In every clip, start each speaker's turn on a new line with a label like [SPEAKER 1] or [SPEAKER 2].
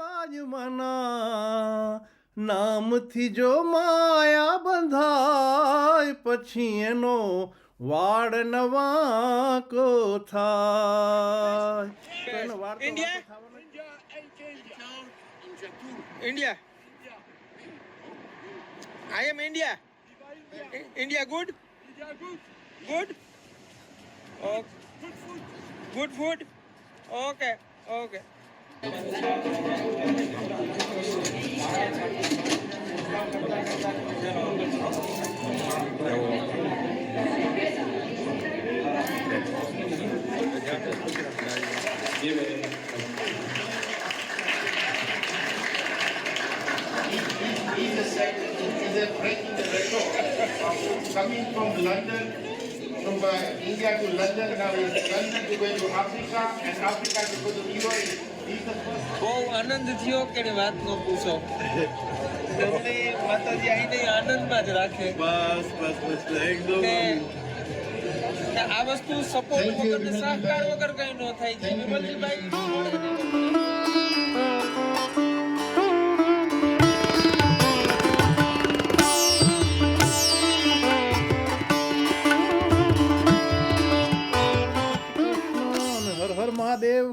[SPEAKER 1] બાજમાના નામથી જો માયા બંધાય પછી એનો વાડ નવા કો થાય ઇન્ડિયા ઇન્ડિયા વાડ તો
[SPEAKER 2] India
[SPEAKER 1] Vanko good good
[SPEAKER 2] India. I okay India.
[SPEAKER 3] coming from London, from uh, India to London, now London to to Africa, and Africa to go to Europe.
[SPEAKER 2] બહુ આનંદ થયો કે વાત ન પૂછો? માતાજી આવીને આનંદમાં જ રાખે.
[SPEAKER 1] બસ બસ બસ એકદમ
[SPEAKER 2] આ વસ્તુ સપોર્ટ વગર સહકાર વગર કઈ ન થાય. છે વિમલજીભાઈ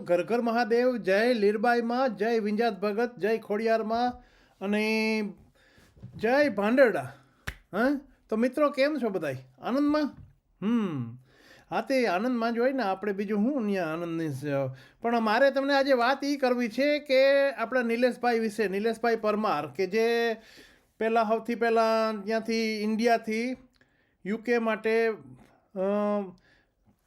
[SPEAKER 1] ઘર ઘર મહાદેવ, જય લીરબાઈમાં, જય વિંજાત ભગત, જય ખોડિયારમાં અને જય ભાંડરડા. હા? તો મિત્રો કેમ છો બધાય? આનંદમાં? હમ. હા, તે આનંદમાં જ હોય ને, આપણે બીજું હું ત્યાં આનંદની પણ મારે તમને આજે વાત એ કરવી છે કે આપણા નિલેશભાઈ વિશે, નિલેશભાઈ પરમાર, કે જે પહેલાં સૌથી પહેલાં ત્યાંથી ઇન્ડિયાથી યુકે માટે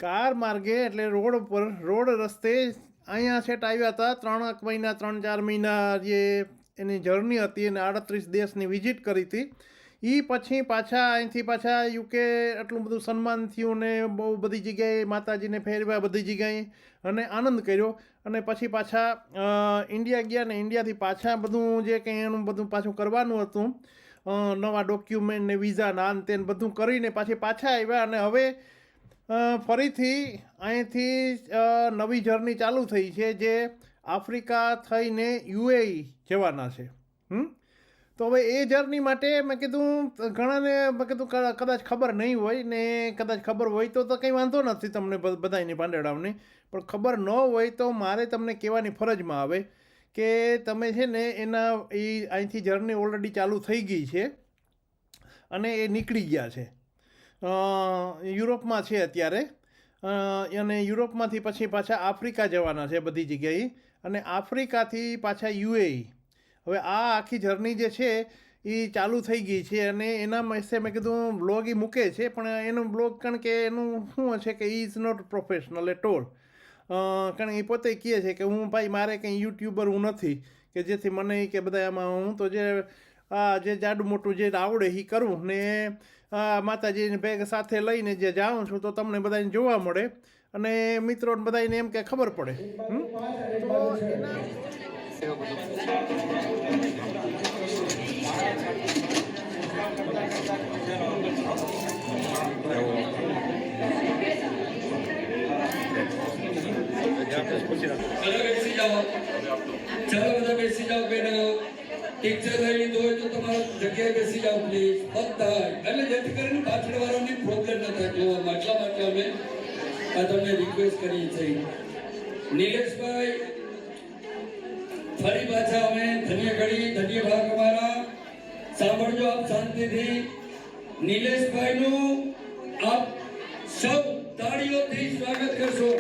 [SPEAKER 1] કાર માર્ગે એટલે રોડ પર રોડ રસ્તે અહીંયા સેટ આવ્યા હતા. ત્રણ મહિના, ત્રણ ચાર મહિના જે એની જર્ની હતી અને આડત્રીસ દેશની વિઝિટ કરી હતી. એ પછી પાછા અહીંથી પાછા યુકે આટલું બધું સન્માન થયું ને બહુ બધી જગ્યાએ માતાજીને ફેરવ્યા, બધી જગ્યાએ અને આનંદ કર્યો. અને પછી પાછા ઇન્ડિયા ગયા ને ઇન્ડિયાથી પાછા બધું જે કંઈ એનું બધું પાછું કરવાનું હતું નવા ડોક્યુમેન્ટ ને વિઝા ના આન તેન બધું કરીને પાછી પાછા આવ્યા અને હવે ફરીથી અહીંથી નવી જર્ની ચાલુ થઈ છે જે આફ્રિકા થઈને યુએઈ જવાના છે. હમ? તો હવે એ જર્ની માટે મેં કીધું, ઘણાને મેં કીધું કદાચ ખબર નહીં હોય ને કદાચ ખબર હોય તો તો કંઈ વાંધો નથી તમને બધાની પાંડેડાઓની પણ ખબર ન હોય તો મારે તમને કહેવાની ફરજમાં આવે કે તમે છે ને એના, એ અહીંથી જર્ની ઓલરેડી ચાલુ થઈ ગઈ છે અને એ નીકળી ગયા છે. યુરોપમાં છે અત્યારે. અને યુરોપમાંથી પછી પાછા આફ્રિકા જવાના છે બધી જગ્યાએ. અને આફ્રિકાથી પાછા યુએઈ. હવે આ આખી જર્ની જે છે, એ ચાલુ થઈ ગઈ છે અને એના વિશે મેં કીધું, બ્લોગ એ મૂકે છે, પણ એનું બ્લોગ કારણ કે એનું શું છે કે is not professional at all કારણ એ પોતે કહે છે કે હું, ભાઈ, મારે કંઈ યુટ્યુબર હું નથી, કે જેથી મને કે બધા આમાં હું તો જે જે જાડું મોટું જે આવડે એ કરું ને માતાજીની ભેગ સાથે લઈને જે જાઉં છું તો તમને બધાને જોવા મળે અને મિત્રો બધાને એમ કે ખબર પડે? તો
[SPEAKER 4] બધા છે લીધું હોય તો તમારા જગ્યાએ બેસી જાઓ પ્લીઝ બધા એટલે જેથી કરીને પાછળ પ્રોબ્લેમ ન થાય જોવામાં એટલા માટે અમે આ તમને રિક્વેસ્ટ કરીએ છીએ. નિલેશભાઈ, ફરી પાછા અમે ધન્ય ઘડી, ધન્ય ભાગ અમારા. સાંભળજો આપ શાંતિથી. નિલેશભાઈનું આપ સૌ તાળીઓથી સ્વાગત કરશો.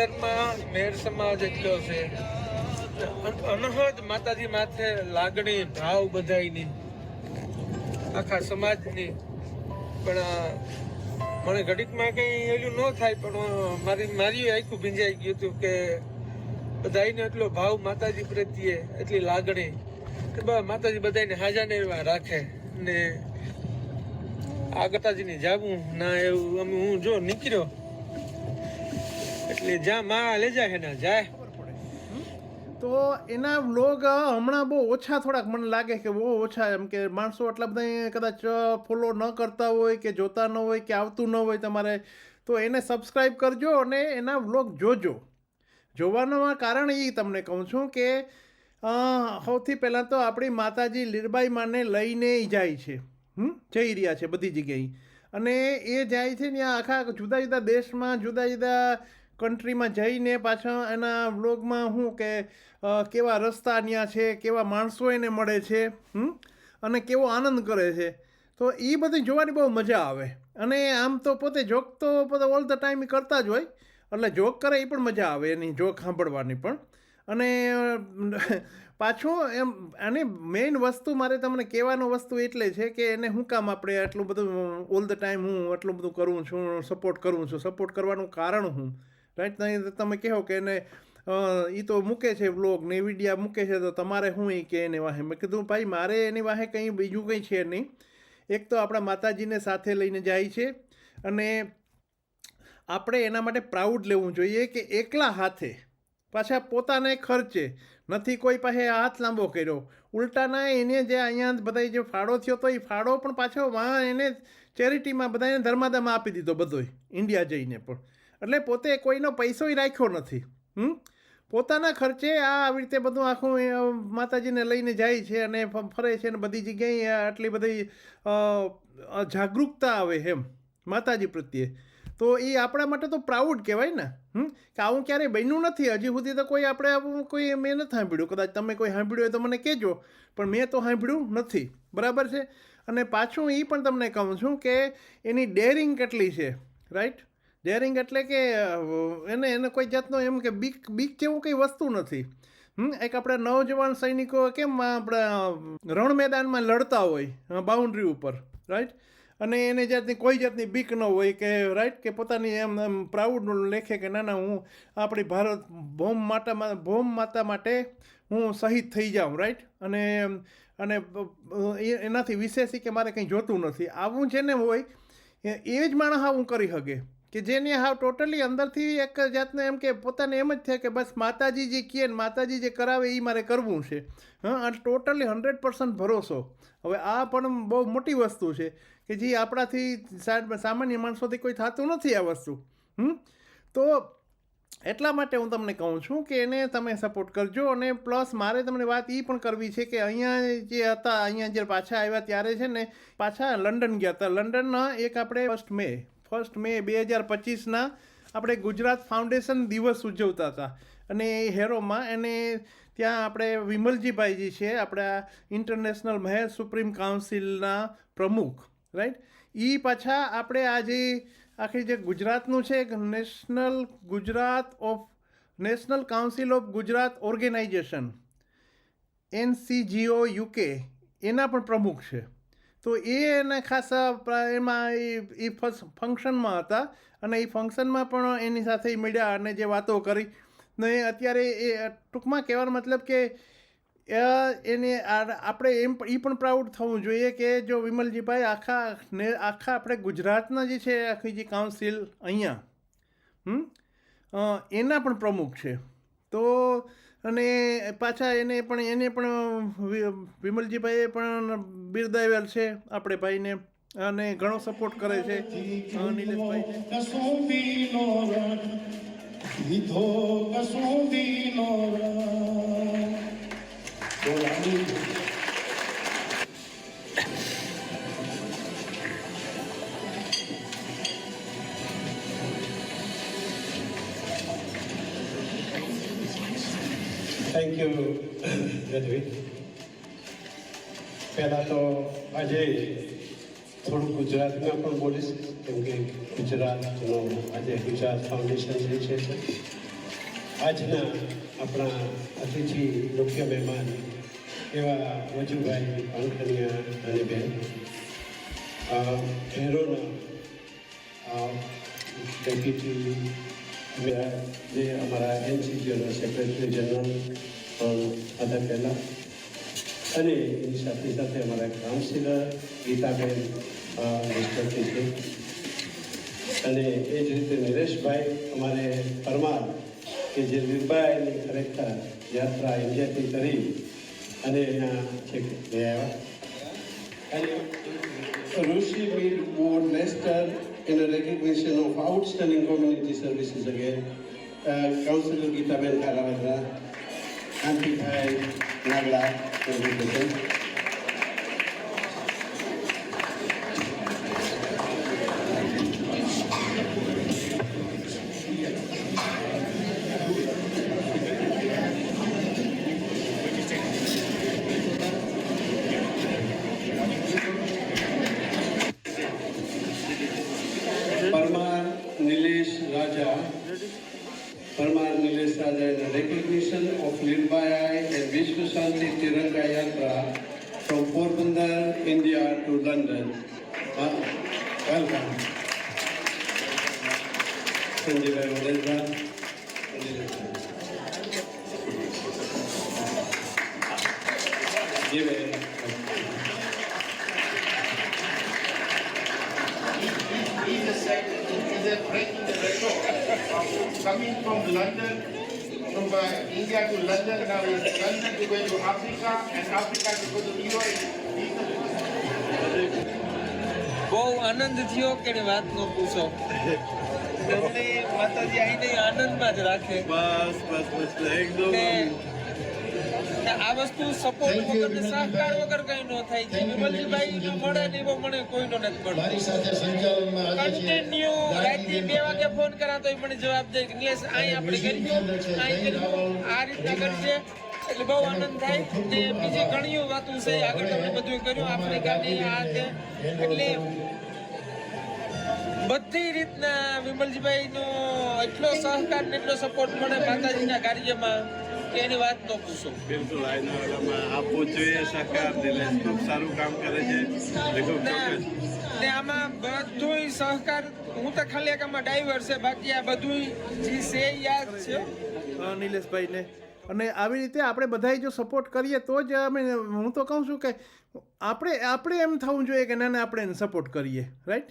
[SPEAKER 2] લેસ્ટરમાં મેર સમાજ એટલો છે. અનહદ માતાજી માથે લાગણી, ભાવ બધાયની. આખા સમાજની. પણ મને ઘડીકમાં કંઈ એલું ન થાય, પણ મારી મારી આખું ભીંજાઈ ગયું હતું કે બધાને એટલો ભાવ માતાજી પ્રત્યે એટલી લાગણી કે માતાજી બધાને હાજાને એવા રાખે. ને આ માતાજીની જાવું ના, એવું, અમે હું જો નીકળ્યો એટલે જ્યાં માં લઈ જાય ને, જાય.
[SPEAKER 1] તો એના વ્લોગ હમણાં બહુ ઓછા થોડાક મને લાગે કે બહુ ઓછા એમ કે માણસો એટલા બધા કદાચ ફોલો ન કરતા હોય કે જોતા ન હોય કે આવતું ન હોય તમારે, તો એને સબસ્ક્રાઈબ કરજો અને એના વ્લોગ જોજો. જોવાનું કારણ એ તમને કહું છું કે સૌથી પહેલાં તો આપણી માતાજી લીરબાઈ માને લઈને જાય છે. હમ? જઈ રહ્યા છે બધી જગ્યાએ. અને એ જાય છે ને આખા જુદા જુદા દેશમાં જુદા જુદા કન્ટ્રીમાં જઈને પાછા એના વ્લોગમાં શું કે કેવા રસ્તા ત્યાં છે, કેવા માણસો એને મળે છે અને કેવો આનંદ કરે છે. તો એ બધી જોવાની બહુ મજા આવે. અને આમ તો પોતે જોક તો પોતે ઓલ ધ ટાઈમ કરતા જ હોય. એટલે જોક કરે એ પણ મજા આવે એની જોક સાંભળવાની પણ. અને પાછું એમ આની મેઇન વસ્તુ મારે તમને કહેવાનો વસ્તુ એટલે છે કે એને શું કામ આપણે આટલું બધું ઓલ ધ ટાઈમ હું આટલું બધું કરું છું સપોર્ટ કરું છું. સપોર્ટ કરવાનું કારણ હું? રાઈટ નહીં તો તમે કહો કે એને એ તો મૂકે છે વ્લોગ ને વિડીયા મૂકે છે, તો તમારે શું એ કે એને વાહે? મેં કીધું, ભાઈ, મારે એની વાહે કંઈ બીજું કંઈ છે નહીં. એક તો આપણા માતાજીને સાથે લઈને જાય છે અને આપણે એના માટે પ્રાઉડ લેવું જોઈએ કે એકલા હાથે પાછા પોતાને ખર્ચે, નથી કોઈ પાસે હાથ લાંબો કર્યો. ઉલટાના એને જે અહીંયા બધા જે ફાળો થયો તો એ ફાળો પણ પાછો વાં એને ચેરિટીમાં બધાને ધર્માદામાં આપી દીધો બધોય ઇન્ડિયા જઈને પણ. એટલે પોતે કોઈનો પૈસોય રાખ્યો નથી, હમ? પોતાના ખર્ચે આ આવી રીતે બધું આખું માતાજીને લઈને જાય છે અને ફરે છે અને બધી જગ્યાએ આટલી બધી જાગૃતતા આવે એમ માતાજી પ્રત્યે. તો એ આપણા માટે તો પ્રાઉડ કહેવાય ને, હમ? કે આવું ક્યારેય બન્યું નથી. હજી સુધી તો કોઈ આપણે કોઈ, મેં નથી સાંભળ્યું. કદાચ તમે કોઈ સાંભળ્યું હોય તો મને કહેજો, પણ મેં તો સાંભળ્યું નથી. બરાબર છે? અને પાછું એ પણ તમને કહું છું કે એની ડેરિંગ કેટલી છે, રાઈટ? ડેરિંગ એટલે કે એને એને કોઈ જાતનો એમ કે બીક બીક જેવું કંઈ વસ્તુ નથી. હમ, એક આપણે નવજવાન સૈનિકો કેમ આપણા રણ મેદાનમાં લડતા હોય બાઉન્ડ્રી ઉપર રાઈટ અને એને જાતની કોઈ જાતની બીક ન હોય કે રાઈટ કે પોતાની એમ એમ પ્રાઉડ લેખે કે ના ના, હું આપણી ભારત ભૌમ માતા ભોમ માતા માટે હું શહીદ થઈ જાઉં રાઈટ અને અને એનાથી વિશેષ કે મારે કંઈ જોતું નથી. આવું જેને હોય, એ જ માણસ આવું કરી શકે કે જેને હાવ ટોટલી અંદરથી એક જાતને એમ કે પોતાને એમ જ થાય કે બસ માતાજી જે કહે ને માતાજી જે કરાવે એ મારે કરવું છે. હા, અને ટોટલી હંડ્રેડ પર્સન્ટ ભરોસો. હવે આ પણ બહુ મોટી વસ્તુ છે કે જે આપણાથી સામાન્ય માણસોથી કોઈ થતું નથી આ વસ્તુ. હમ તો એટલા માટે હું તમને કહું છું કે એને તમે સપોર્ટ કરજો અને પ્લસ મારે તમને વાત એ પણ કરવી છે કે અહીંયા જે હતા, અહીંયા જે પાછા આવ્યા ત્યારે છે ને પાછા લંડન ગયા હતા. લંડનના એક આપણે ફર્સ્ટ મે ફર્સ્ટ મે બે હજાર પચીસના આપણે ગુજરાત ફાઉન્ડેશન દિવસ ઉજવતા હતા. અને એ હેરોમાં એને ત્યાં આપણે વિમલજીભાઈ જે છે, આપણા ઇન્ટરનેશનલ મહેર સુપ્રીમ કાઉન્સિલના પ્રમુખ રાઈટ એ પાછા આપણે આ જે આખી જે ગુજરાતનું છે national Gujarat of national council of Gujarat organisation NCGO UK એના પણ પ્રમુખ છે. તો એ એને ખાસા એમાં એ એ ફંક્શનમાં હતા અને એ ફંક્શનમાં પણ એની સાથે મળ્યા અને જે વાતો કરી. ને અત્યારે એ ટૂંકમાં કહેવાનો મતલબ કે એને આપણે એમ એ પણ પ્રાઉડ થવું જોઈએ કે જો વિમલજીભાઈ આખા ને આખા આપણે ગુજરાતના જે છે, આખી જે કાઉન્સિલ અહીંયા, હમ એના પણ પ્રમુખ છે. તો અને પાછા એને પણ એને પણ વિમલજીભાઈએ પણ બિરદાવેલ છે આપણે ભાઈને. અને ઘણો સપોર્ટ કરે છે. અ,
[SPEAKER 5] થેન્ક યુ ગજવી પહેલાં તો આજે થોડું ગુજરાતમાં પણ બોલીશ, કેમ કે ગુજરાતનો આજે ગુજરાત ફાઉન્ડેશન જે છે આજના આપણા અતિથિ મુખ્ય મહેમાન એવા વજુભાઈ પાંખરિયા અને બેન. હેરોના ડેપ્યુટી જે અમારા એનસીજીઓના સેક્રેટરી જનરલ પણ હતા પહેલાં. અને એની સાથે સાથે અમારા કાઉન્સિલર ગીતાબેન નિષ્ઠાથી છે. અને એ જ રીતે નરેશભાઈ, અમારે પરમાર કે જે નિર્ભયાની ખરેખર યાત્રા ઇન્ડિયાથી કરી અને એના છે ગયા અને Rishi Mir board Leicester in recognition of outstanding community services again, uh, Councillor Gita Ben Kalavarna, amplified Nagla, Parmar Nilesh in a recognition of Nirbhaya and Vishnu Shanti Tiranga Yatra from Porbandar, India to London. Uh, welcome. Sanjay Vadendra. Give it.
[SPEAKER 3] He is a second, he is a breaking the record coming from London, from uh, India to London, now is London to going to Africa and Africa to go to Europe.
[SPEAKER 2] બહુ આનંદ થયો કે વાત નો પૂછો તમને માતાજી આઈને આનંદમાં જ રાખે
[SPEAKER 5] બસ બસ બસ એકદમ
[SPEAKER 2] આ વસ્તુ સપોર્ટ વગર સહકાર વગર કઈ ન થાય. જે વિમલજીભાઈ નો મળે ને એવો મને કોઈનો નથી મળતો
[SPEAKER 6] મારી સાથે સંચાલનમાં
[SPEAKER 2] કન્ટિન્યુ રાતથી બે વાગે ફોન કરા તો મને જવાબ દે. કે નિલેશ અહીં આપણે કરીશું. અહીં કરીશું. આ રીતના કરશે. એટલે બહુ આનંદ થાય. ને બીજી ઘણી વાતો છે આગળ તમે બધું કર્યું. આપણે ગાડી આ છે. એટલે બધી રીતના વિમલજીભાઈ નો એટલો સહકાર ને એટલો સપોર્ટ મળે. માતાજીના કાર્યમાં. એની વાત ન પૂછો.
[SPEAKER 5] બિલકુલ આપવું જોઈએ સહકાર નિલેશ ખૂબ સારું કામ કરે છે.
[SPEAKER 2] ને આમાં બધુંય સહકાર હું તો ખાલી એક આમાં ડ્રાઈવર છે બાકી આ બધુંય જે છે યાદ છે.
[SPEAKER 1] નિલેશભાઈને. અને આવી રીતે આપણે બધાય જો સપોર્ટ કરીએ તો જ અમે હું તો કહું છું કે આપણે આપણે એમ થવું જોઈએ કે ના ના આપણે એને સપોર્ટ કરીએ. રાઈટ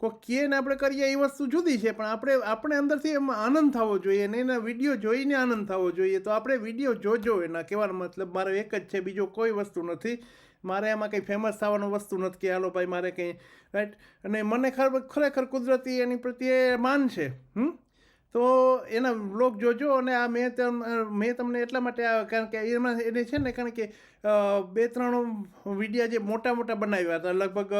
[SPEAKER 1] કોઈ કે ને આપણે કરીએ એ વસ્તુ જુદી છે, પણ આપણે આપણે અંદરથી એમાં આનંદ થવો જોઈએ ને એના વીડિયો જોઈને આનંદ થવો જોઈએ. તો આપણે વીડિયો જોજો એના, કહેવાનો મતલબ મારો એક જ છે, બીજો કોઈ વસ્તુ નથી. મારે એમાં કંઈ ફેમસ થવાનું વસ્તુ નથી કે, હાલો ભાઈ, મારે કંઈ રાઈટ અને મને ખર, ખરેખર કુદરતી એની પ્રત્યે માન છે, હમ? તો એના બ્લોગ જોજો અને આ મેં મેં તમને એટલા માટે આ, કારણ કે એમાં એને છે ને, કારણ કે બે ત્રણ વિડીયા જે મોટા મોટા બનાવ્યા હતા, લગભગ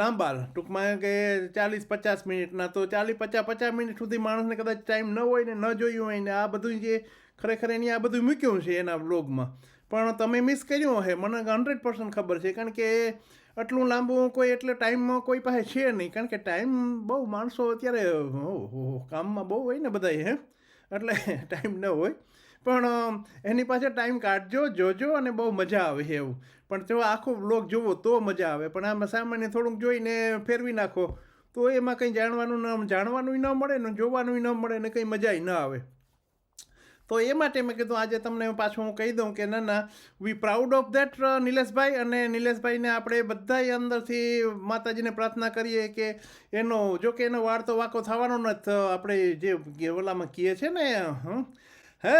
[SPEAKER 1] લાંબા ટૂંકમાં કે ચાલીસ પચાસ મિનિટના, તો ચાલીસ પચાસ પચાસ મિનિટ સુધી માણસને કદાચ ટાઈમ ન હોય ને ન જોયું હોય ને આ બધું જે ખરેખર એની આ બધું મૂક્યું છે એના બ્લોગમાં પણ તમે મિસ કર્યું હે મને હંડ્રેડ પર્સન્ટ ખબર છે, કારણ કે આટલું લાંબુ કોઈ, એટલે ટાઈમમાં કોઈ પાસે છે નહીં. કારણ કે ટાઈમ બહુ માણસો અત્યારે કામમાં બહુ હોય ને બધાય, હે? એટલે ટાઈમ ન હોય. પણ એની પાસે ટાઈમ કાઢજો, જોજો અને બહુ મજા આવે એવું. પણ જો આખો બ્લોગ જુઓ તો મજા આવે. પણ આમાં સામાન્ય થોડુંક જોઈને ફેરવી નાખો. તો એમાં કંઈ જાણવાનું ન જાણવાનું ન મળે ને જોવાનું ન મળે ને કંઈ મજા ન આવે. તો એ માટે મેં કીધું, આજે તમને પાછું હું કહી દઉં કે ના ના we proud of that Nileshbhai. અને નિલેશભાઈને આપણે બધાય અંદરથી માતાજીને પ્રાર્થના કરીએ કે એનો, જો કે એનો વાર તો વાંકો થવાનો નથી આપણે જે ઓલામાં કહીએ છે ને હં હે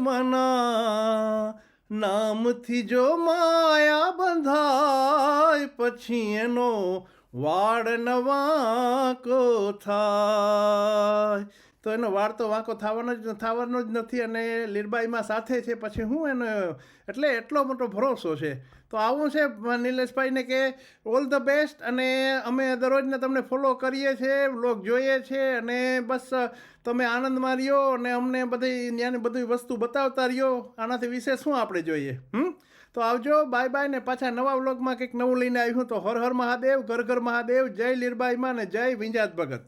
[SPEAKER 1] મના, નામથી જો માયા બંધાય, પછી એનો વાડ નવાકો થાય. તો એનો વાળ તો વાંકો થવાનો જ થવાનો જ નથી અને લીરબાઈમાં સાથે છે. પછી હું એને એટલે એટલો મોટો ભરોસો છે. તો આવું છે નિલેશભાઈને કે ઓલ ધ બેસ્ટ અને અમે દરરોજને તમને ફોલો કરીએ છીએ બ્લોગ જોઈએ છીએ અને બસ તમે આનંદમાં રહ્યો અને અમને બધી ત્યાંની બધી વસ્તુ બતાવતા રહ્યો. આનાથી વિશે શું આપણે જોઈએ? હમ? તો આવજો. બાય બાય ને પાછા નવા વ્લોગમાં કંઈક નવું લઈને આવ્યું તો હર હર મહાદેવ, ઘર ઘર મહાદેવ, જય લીરબાઈમાં ને જય વિંજાત ભગત.